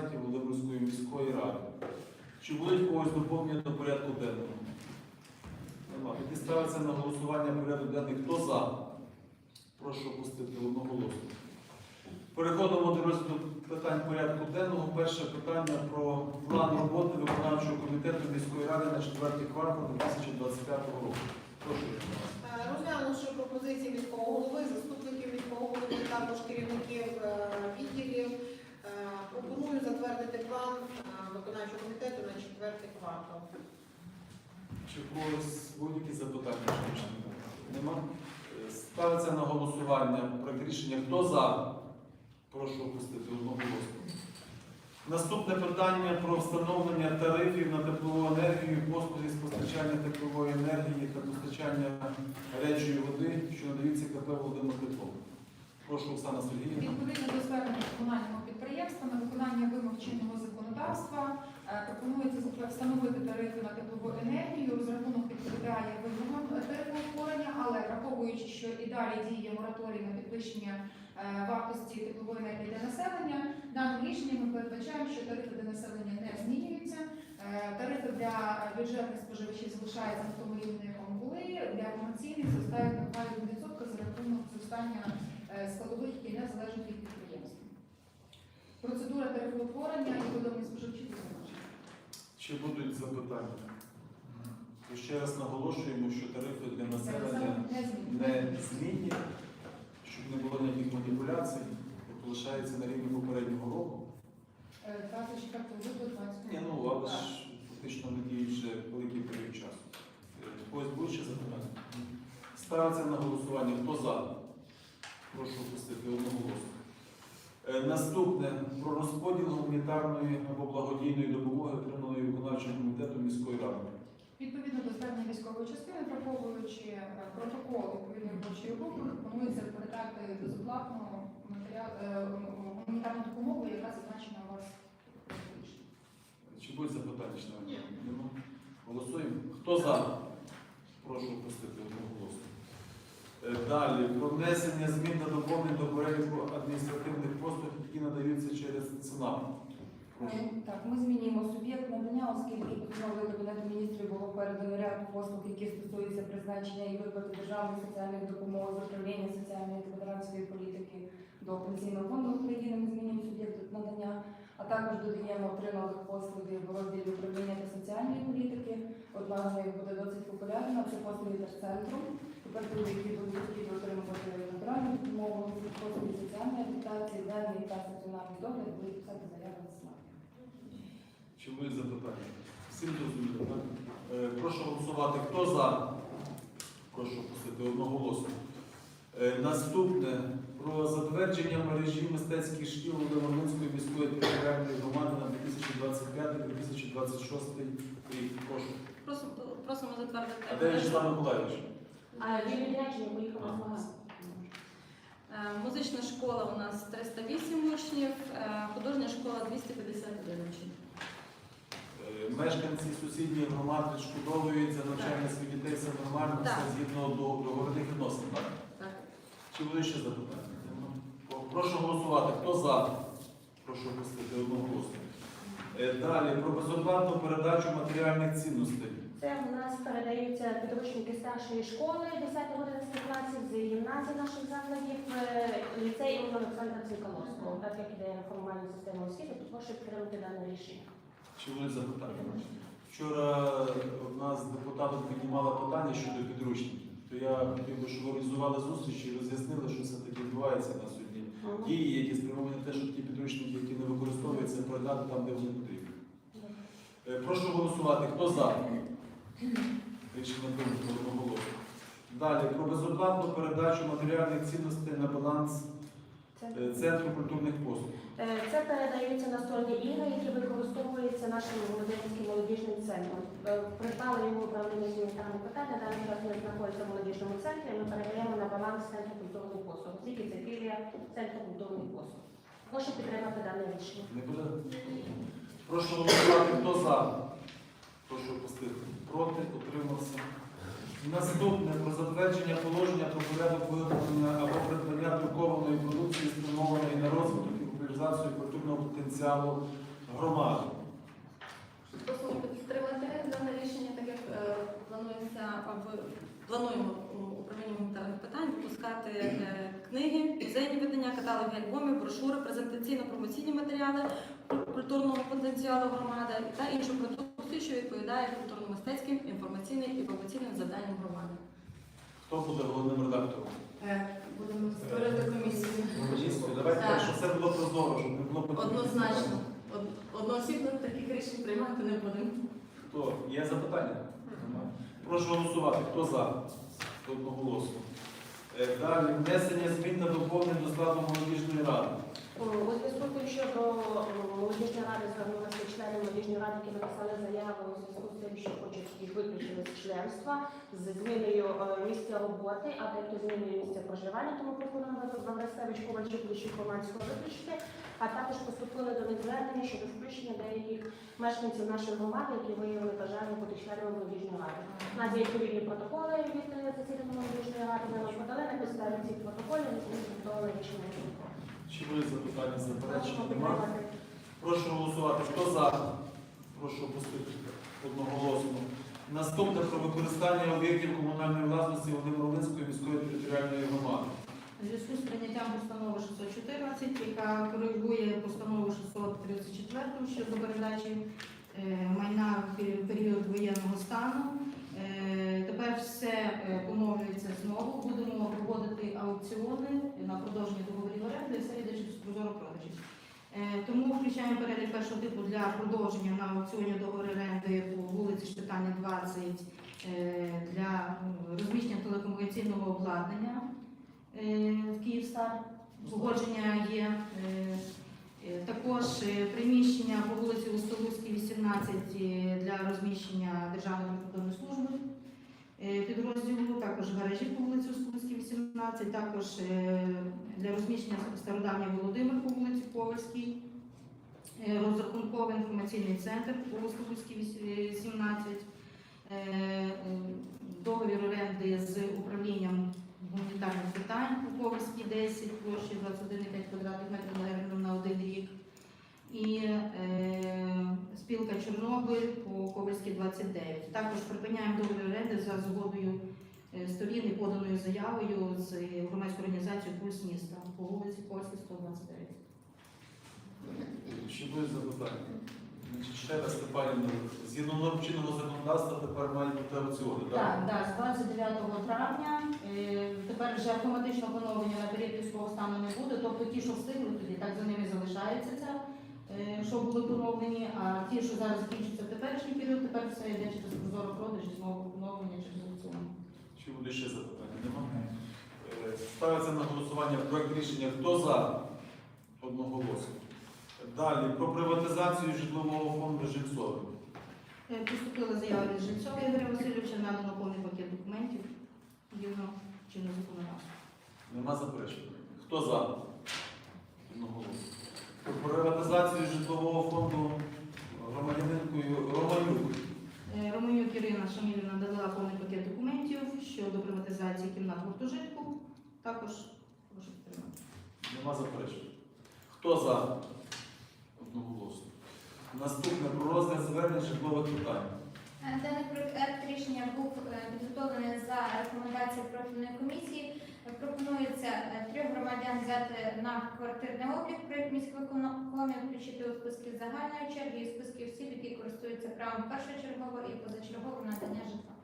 сайті Володимирської міської ради. Чи будуть когось доповнення до порядку денного? Нема. Тоді ставиться на голосування порядок денний. Хто за? Прошу опустити одноголосно. Переходимо до розгляду питань порядку денного. Перше питання про план роботи виконавчого комітету міської ради на четвертий квартал 2025 року. Прошу. Е, Розглянувши пропозиції міського голови, заступників міського голови, також керівників е, відділів, пропоную затвердити план е, виконавчого комітету на четвертий квартал. Чи в когось будь-які запитання? Нема? Е, Ставиться на голосування проект рішення. Хто за? Прошу опустити одноголосно. Наступне питання про встановлення тарифів на теплову енергію, послуги з постачання теплової енергії та постачання гарячої води, що надаються КП Володимир Тепло. Прошу, Оксана Сергіївна. Відповідно до звернення комунального підприємства на виконання вимог чинного законодавства е, пропонується встановити тарифи на теплову енергію. Розрахунок відповідає вимогам тарифоутворення, але враховуючи, що і далі діє мораторій на підвищення е, вартості теплової енергії для населення, даним рішенням ми передбачаємо, що тарифи для населення не змінюються. Е, Тарифи для бюджетних споживачів залишаються на тому рівні, на якому були. Для комерційних зростають на 2% за рахунок зростання складових, які не залежать від. Процедура тарифоутворення і подобні споживачі відзначені. Чи будуть запитання? То ще раз наголошуємо, що тарифи для населення Не змінні, щоб не було ніяких маніпуляцій, тобто лишається на рівні попереднього року. Е, 24 лютого 20 Ні, ну але ж фактично не діють вже великий період часу. Е, Когось будуть ще запитання? Ставиться на голосування. Хто за? Прошу опустити одноголосно. Е, Наступне про розподіл гуманітарної або благодійної допомоги, отриманої виконавчим комітетом міської ради. Відповідно до звернення військової частини, враховуючи е, протокол відповідної робочої групи, пропонується передати безоплатну матеріал е, гуманітарну допомогу, яка зазначена у вас. Чи будуть запитання? Ні. Голосуємо. Хто за? Прошу опустити одноголосно. Е, Далі про внесення змін та доповнень до переліку адміністративних послуг, які надаються через ЦНАП. Е, Так, ми змінюємо суб'єкт надання, оскільки постановою Кабінету міністрів було передано ряд послуг, які стосуються призначення і виплати державної соціальної допомоги з управління соціальної та ветеранської політики до Пенсійного фонду України. Ми змінюємо суб'єкт надання, а також додаємо три нових послуги в розділі управління та соціальної політики. Одна з них буде досить популярна, це послуги терцентру. Тепер люди, які будуть отримувати натуральну допомогу, послуги соціальної адаптації, денний та стаціонарний догляд, будуть писати заяви на СМА. Чи будуть запитання? Всім зрозуміло, так? Е, Прошу голосувати. Хто за? Прошу опустити одноголосно. Е, Наступне про затвердження мережі мистецьких шкіл Володимирської міської територіальної громади на 2025-2026 рік. Прошу. Просимо, просимо затвердити. А де Миколаївич? А, він відрядження поїхав на магазин. Е, Музична школа у нас 308 учнів, е, художня школа 251 учнів. Е, Мешканці сусідніх громад відшкодовують за навчання своїх дітей, все нормально, все згідно до договірних відносин, так? Так. Чи буде ще запитання? Прошу голосувати. Хто за? Прошу опустити одноголосно. Е, Далі про безоплатну передачу матеріальних цінностей. Це в нас передаються підручники старшої школи 10-11 класів з гімназії наших закладів, е, ліцей імені Олександра Цикаловського. Так як іде реформування системи освіти, то прошу підтримати дане рішення. Чи будуть запитання? Вчора одна з депутатів піднімала питання щодо підручників. То я хотів би, щоб організували зустріч і роз'яснили, що все-таки відбувається на сьогодні. Дії, які спрямовані те, щоб ті підручники, які не використовуються, передати там, де вони потрібні. Е, Прошу голосувати. Хто за? Рішення прийнято одноголосно. Далі про безоплатну передачу матеріальних цінностей на баланс е, Центру культурних послуг. е, це передаються настольні ігри, які використовуються нашим Володимирським молодіжним центром. Е, Придбали його управління питань, на даний час вони знаходяться в молодіжному центрі, ми передаємо на баланс Центру культурних послуг. Тільки це філія Центру культурних послуг. Прошу підтримати дане рішення. Не буде? Прошу голосувати. Хто за? Прошу опустити. Проти? Утримався. Наступне про затвердження положення про порядок виготовлення або придбання друкованої продукції, спрямованої на розвиток і популяризацію культурного потенціалу громади. Просимо підтримати дане рішення, так як е, планується в плануємо у управлінні гуманітарних питань випускати е, книги, музейні видання, каталоги альбомів, брошури, презентаційно-промоційні матеріали культурного потенціалу громади та іншу продукцію, що відповідає культурно-мистецьким, інформаційним і промоційним завданням громади. Хто буде головним редактором? Будемо створити комісію. Комісію. Давайте Так. так, щоб все було прозоро, щоб не було потім. Однозначно. Од- Одноосібно таких рішень приймати не будемо. Хто? Є запитання? Немає. Прошу голосувати. Хто за? Одноголосно. Е, Далі внесення змін та доповнень до складу молодіжної ради. У зв'язку з тим, що до молодіжної ради члени молодіжної ради, які написали заяву у зв'язку з тим, що хочуть їх виключити з членства з зміною е, місця роботи, а дехто змінює місце проживання, тому пропонуємо Ваврасевич Ковальчук Лещук Команського виключити, а також поступили до них звернення щодо включення деяких мешканців нашої громади, які виявили бажання бути членами молодіжної ради. У нас є відповідні протоколи від е, засідання молодіжної ради, ми подали на підставі цих протоколів, і рішення. Чи були запитання, заперечення? Немає. Прошу голосувати. Хто за? Прошу опустити одноголосно. Наступне про використання об'єктів комунальної власності Володимир-Волинської міської територіальної громади. У зв'язку з прийняттям постанови 614, яка коригує постанову 634 щодо передачі е, майна в період воєнного стану. Е, Тепер все е, поновлюється знову. Будемо проводити аукціони на продовження договорів оренди, все йде через прозоро продажі. Е, Тому включаємо перелік першого типу для продовження на аукціоні договору оренди по вулиці Шпитальня 20 е, для розміщення телекомунікаційного обладнання е, в Київстар. Погодження є. Також приміщення по вулиці Устолуцькій, 18 е, для розміщення Державної прикордонної служби підрозділу, також гаражі по вулиці Устолуцькій, 18, також для розміщення Стародавній Володимир по вулиці Ковальській, е, розрахунковий інформаційний центр по е, 17, е, е, договір оренди з управлінням гуманітарних питань у Ковальській 10, площі 21,5 квадратних метрів на один рік. І е, спілка Чорнобиль по Ковальській 29. Також припиняємо договір оренди за згодою сторін і поданою заявою з громадською організацією Пульс міста по вулиці Ковальській 129. Чи були запитання? Ще раз Степанівна, згідно норм чинного законодавства тепер мають бути аукціони, Так, да, з 29 травня е, тепер вже автоматично поновлення на період військового стану не буде. Тобто ті, що встигли тоді, так за ними залишається це, е, що були поновлені, а ті, що зараз закінчаться в теперішній період, тепер все йде через прозоро продаж і знову поновлення через. Чи буде ще запитання? Немає. Е, Ставиться на голосування проект рішення. Хто за? Одноголосно. Далі про приватизацію житлового фонду Жильцове. Поступила заява від Жильцова Ігоря Васильовича, надано повний пакет документів, згідно чинного законодавства. Нема заперечень. Хто за? Одноголосно. Про приватизацію житлового фонду громадянинкою Романюк. Е, Романюк Ірина Шамілівна надала повний пакет документів щодо приватизації кімнат гуртожитку. Також прошу підтримати. Нема заперечень. Хто за? Одноголосно. Наступне про розгляд звернень житлових питань. Е, Даний проект рішення був е, підготовлений за рекомендацією профільної комісії. Громадян взяти на квартирний облік проєкт міськвиконкомі, включити у списки загальної черги і списки осіб, які користуються правом першочергового і позачергового надання житла.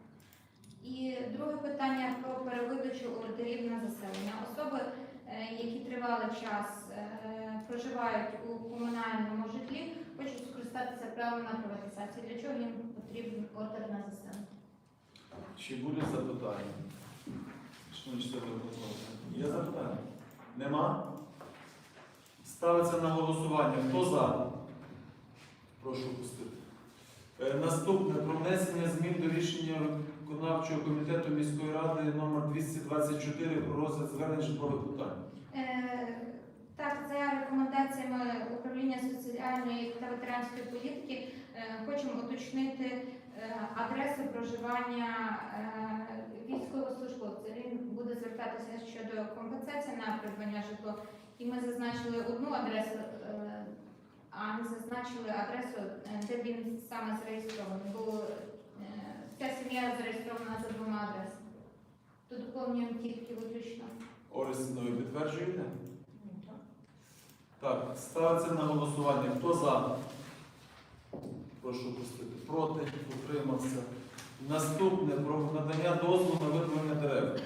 І друге питання про перевидачу ордерів на заселення. Особи, е, які тривалий час е, проживають у комунальному житлі, хочуть скористатися правом на приватизацію. Для чого їм потрібен ордер на заселення? Чи будуть запитання? Шановні члени Є запитання? Нема? Ставиться на голосування. Хто за? Прошу пустити. Е, Наступне про внесення змін до рішення виконавчого комітету міської ради номер 224 про розгляд звернень житлових питань. Е, Так, за рекомендаціями управління соціальної та ветеранської політики е, хочемо уточнити е, адресу проживання е, військовослужбовця. Буде звертатися щодо компенсації на придбання житло. І ми зазначили одну адресу е, а не зазначили адресу, е, де він саме зареєстрований, бо е, ця сім'я зареєстрована за двома адресами. То доповнюємо тільки виключно. Оресі, ви підтверджуєте? Так, ставиться на голосування. Хто за? Прошу пустити. Проти, утримався. Наступне про надання дозволу на видалення дерев.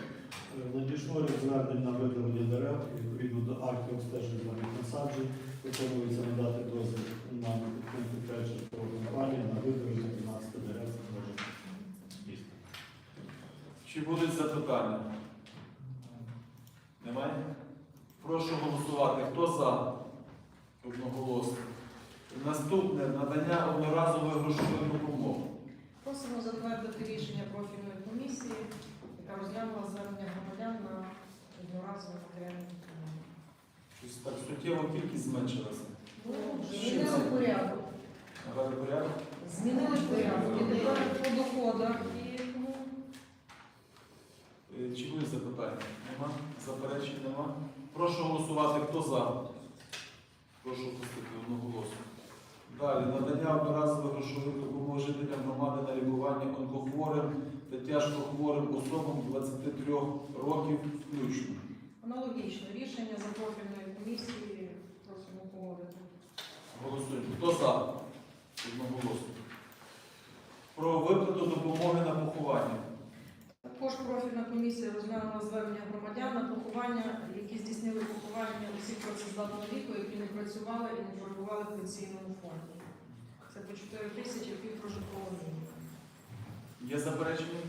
Надійшло звернення на видалення дерев відповідно до актів обстеження зелених насаджень. Пропонується надати дозвіл на підпункту 5 часткової на видалення 12 дерев з межами міста. Чи будуть запитання? Немає? Прошу голосувати. Хто за? Одноголосно. Наступне надання одноразової грошової допомоги. Просимо затвердити рішення профільної комісії, яка розглянула звернення громадян на одноразове матеріальне допомогу. Щось так суттєво кількість зменшилася. Ну, Чим Змінили порядок. Нагадую порядок? Змінили порядок. І тепер по доходах. І Е, Чи будуть запитання? Нема? Заперечень нема? Прошу голосувати. Хто за? Прошу пустити одноголосно. Далі. Надання одноразової грошової допомоги жителям громади на лікування онкохворим та тяжко хворим особам 23 років включно. аналогічно рішення за профільної комісії просимо погодити. Голосуємо. Хто за? Одноголосно. Про виплату допомоги на поховання. Також профільна комісія розглянула звернення громадян на поховання, які здійснили поховання усіх працездатного віку, які не працювали і не перебували в пенсійному фонді. Це по 4 тисячі півпрожиткового мінімуму. Є заперечення?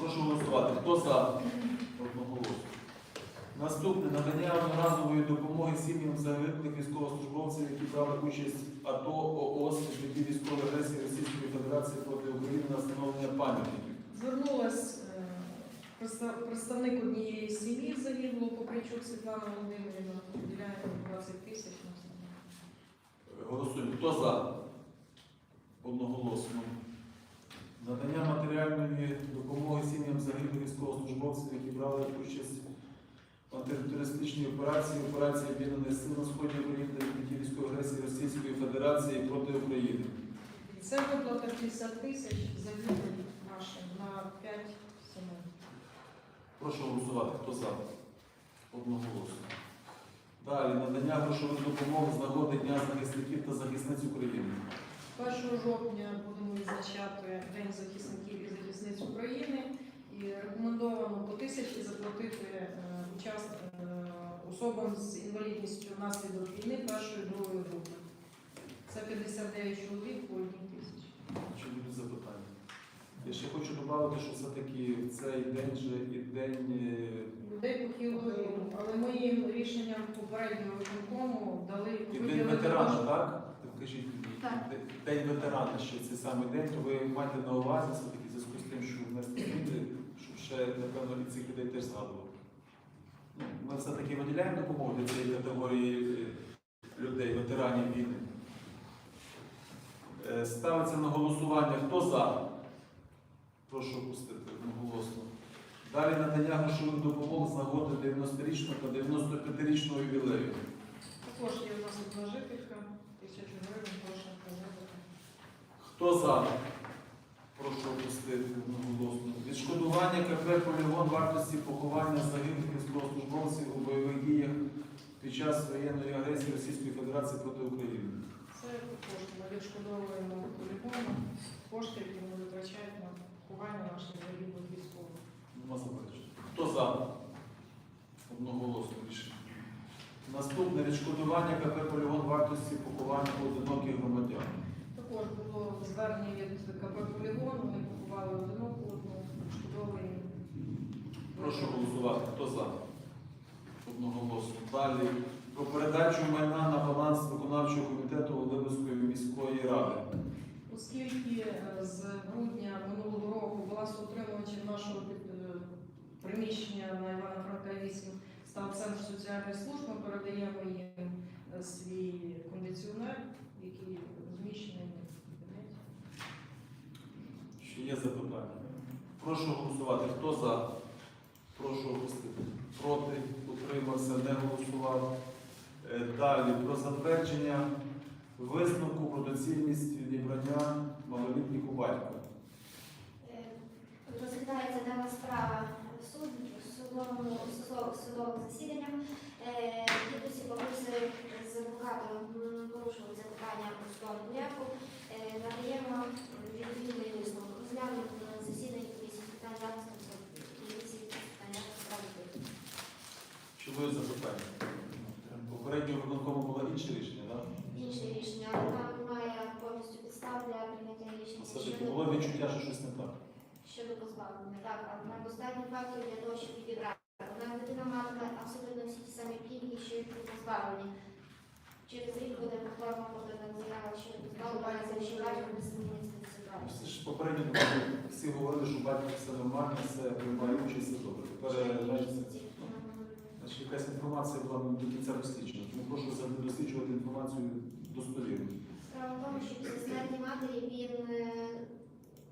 Прошу голосувати. Хто за? Одноголосно. Наступне надання одноразової допомоги сім'ям загиблих військовослужбовців, які брали участь в АТО ООС в житті військової агресії Російської Федерації проти України на встановлення пам'ятників. Звернулась е, представник однієї сім'ї загиблого Попричук Світлана Володимирівна, виділяємо 20 тисяч на. Голосуємо. Хто за? Одноголосно. Надання матеріальної допомоги сім'ям загиблих військовослужбовців, які брали участь в антитерористичній операції, операції об'єднаних сил на сході України та військової агресії Російської Федерації проти України. Це виплата 50 тисяч дітей нашим на 5 сімей. Прошу голосувати. Хто за? Одноголосно. Далі надання грошової допомоги з нагоди Дня захисників та захисниць України. 1 жовтня будемо відзначати День захисників і захисниць України і рекомендовано по тисячі заплатити е, е, особам з інвалідністю внаслідок війни першої другої групи. Це 59 чоловік по одній тисячі. Чи будуть запитання? Я ще хочу додати, що все-таки цей день же і день е, Людей похилого віку, але ми їм рішенням попереднього виконкому дали і день ветерана, так? Так кажіть мені, Так. День ветерана ще цей самий день, то ви маєте на увазі все-таки в зв'язку з тим, що внести зміни, щоб ще, напевно, і цих людей теж згадували. Ну, Ми все-таки виділяємо допомогу для цієї категорії е, людей, ветеранів війни. Е, Ставиться на голосування. Хто за? Прошу опустити одноголосно. Далі надання грошових допомог з нагоди 90-річного та 95-річного ювілею. Також є у нас одна жителька, тисячу гривень, прошу погодити. Хто за? Прошу опустити одноголосно. Відшкодування КП полігон вартості поховання загиблих військовослужбовців у бойових діях під час воєнної агресії Російської Федерації проти України. Це кошти ми відшкодовуємо полігону, кошти, які вони витрачають на поховання наших загиблих військових. Нема заперечень. Хто за? Одноголосно рішення. Наступне відшкодування КП полігон вартості поховання одиноких громадян. Також було звернення від КП полігону, ми поховали одиноку одну, відшкодовуємо. Прошу голосувати. Хто за? Одноголосно. Далі про передачу майна на баланс виконавчого комітету Володимирської міської ради. Оскільки е, з грудня минулого року власноутримувачем нашого е, приміщення на Івана Франка 8 став центр соціальних служб, ми передаємо їм е, свій кондиціонер, який розміщений в кабінеті. Чи є запитання? Прошу голосувати. Хто за? Прошу опустити. Проти? Утримався, не голосував. Е, Далі про затвердження висновку про доцільність відібрання малолітніх у батька. Е, Розглядається дана справа в суд, в судовому судов- судових засіданнях. Е, Дідусі бабуси адвокатом питання у судовому порядку. Надаємо відповідний висновок. Розглянути на засіданні комісії питань захисту комісії питань захисту. Чи запитання? Попередньо виконкому було інше рішення, так? Інше рішення, але там немає повністю підстав для прийняття рішення Все-таки було відчуття, що щось не так. щодо позбавлення. Так, але нам достатньо фактів для того, щоб відібрати. Вона дитина матиме абсолютно всі ті самі пільги, що і при позбавленні. Через рік буде повторно подана заява щодо позбавлення, це ще батько без Всі ж попередньо всі говорили, що батько все нормально, все приймає участь, все добре. Тепер е, значить, значить, якась інформація була не до кінця досліджена. Тому прошу завжди досліджувати інформацію достовірно. Справа в тому, що після смерті матері він е,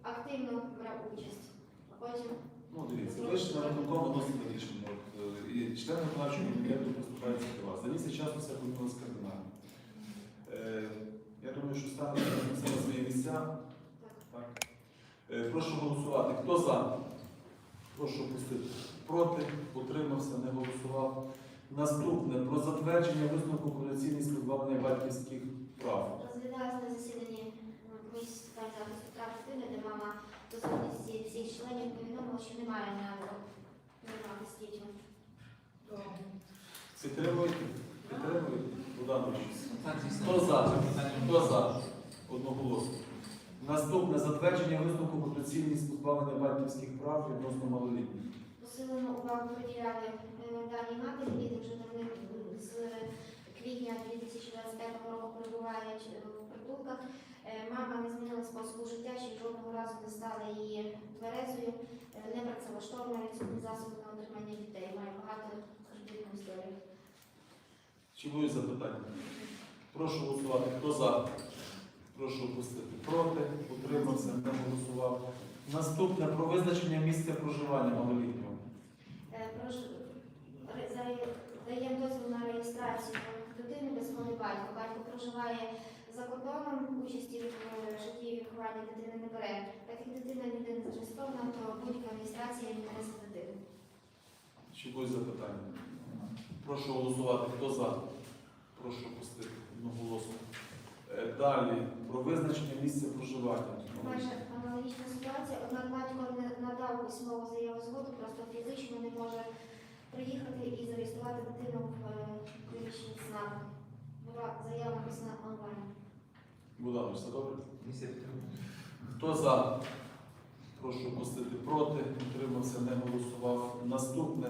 активно брав участь. Потім Ну, дивіться, ви ж на виконкому досить рішення. І члени виконавчого комітету поступаються до вас. За місяць часу все. Е, Я думаю, що стане на свої місця. Так. Е, Прошу голосувати. Хто за? Прошу пустити. Проти, утримався, не голосував. Наступне про затвердження висновку про доцільність батьківських прав. розглядалася на засіданні комісії з прав дитини, де мама дозвольності всіх членів повідомила, що немає наміру займатися дітьми. Підтримуєте? Підтримуєте? Богданович. Хто за? Хто за? Одноголосно. Наступне затвердження висновку про доцільність позбавлення батьківських прав відносно малолітніх. Посилену увагу приділяли даній матері, діти вже з квітня 2025 року перебувають е, в притулках. Е, Мама не змінила способу життя, ще жодного разу не стала її тверезою, е, не працевлаштована, відсутні засоби на отримання дітей. Має багато кредитну історію. Чи будуть запитання? Прошу голосувати. Хто за? Прошу опустити. Проти, утримався, не голосував. Наступне про визначення місця проживання малолітнього. Е, Даємо дозвіл на реєстрацію дитини без згоди батька. Батько проживає за кордоном, участі в е, житті і вихованні дитини не бере. Так як дитина ніде не зареєстрована, то будь-яка реєстрація інтересах дитини. Чи будуть запитання? Прошу голосувати. Хто за? Прошу опустити. Одноголосно. Е, Далі про визначення місця проживання. Майже аналогічна ситуація, однак батько не надав письмову заяву згоду, просто фізично не може приїхати і зареєструвати дитину в е, клінічний ЦНАП. Була заява написана онлайн. Богданович, все добре? Хто за? Прошу пустити проти, утримався, не голосував. Наступне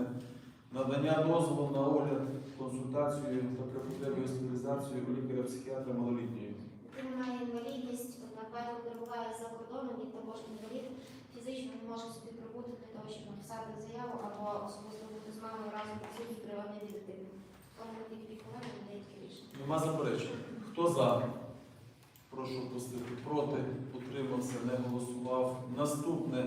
надання дозволу на огляд, консультацію та при потребі госпіталізацію у лікаря-психіатра малолітньої. Дитина має інвалідність, однак перебуває за кордоном, він також інвалід, фізично не може собі прибути для того, щоб написати заяву або особисто бути з мамою разом працюють при одній дитини. Тому тільки лікування не таке рішення. Нема заперечень. Хто за? Прошу пустити проти, утримався, не голосував. Наступне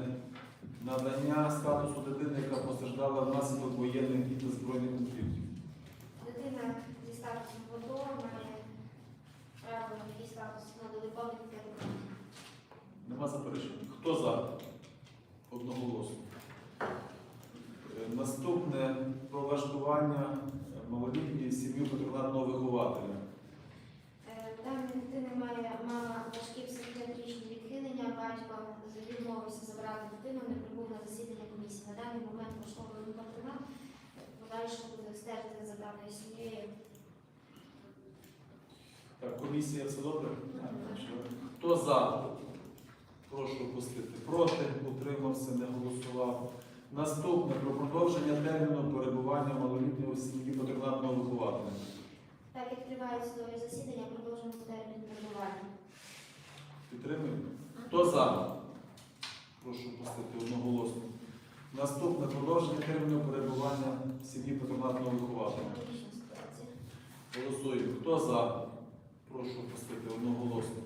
надання статусу дитини, яка постраждала внаслідок воєнних дій та збройних конфліктів. Дитина зі статусом ВОДО має право на такий статус надали пам'ятки. Нема заперечень. Хто за? Одноголосно. Е, Наступне про влаштування малолітньої сім'ї патронатного вихователя. Е, Дані дитини має мама важкі психіатричні відхилення, батько відмовився забрати дитину, на даний момент влаштований патронат, подальше буде стежити за даною сім'єю. Так, комісія все добре? Хто за? Прошу пустити. Проти, утримався, не голосував. Наступне про продовження терміну перебування малолітнього в сім'ї патронатного вихователя. Так як тривають судові засідання, продовжуємо термін перебування. Підтримуємо? Хто за? Прошу пустити одноголосно. Наступне продовження терміну перебування в сім'ї патронатного вихователя. Голосуємо. Хто за? Прошу пустити одноголосно.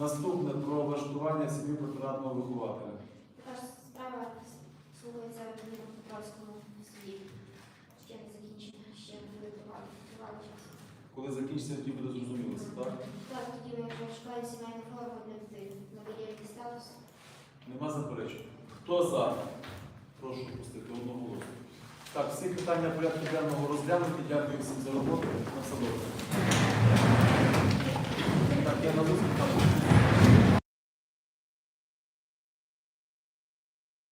Наступне про влаштування сім'ї патронатного вихователя. Така ж справа слухається в Дніпропетровському суді. Ще не закінчена, ще буде тривати час. Коли закінчиться, тоді буде зрозуміло, так? Так, тоді ми вже шукаємо сімейну форму для дитини. На виділі сталося. Нема заперечень. Хто за? Прошу пустити одноголосно. Так, всі питання порядку денного розглянути. Дякую всім за роботу. На все. Так, я на виступ.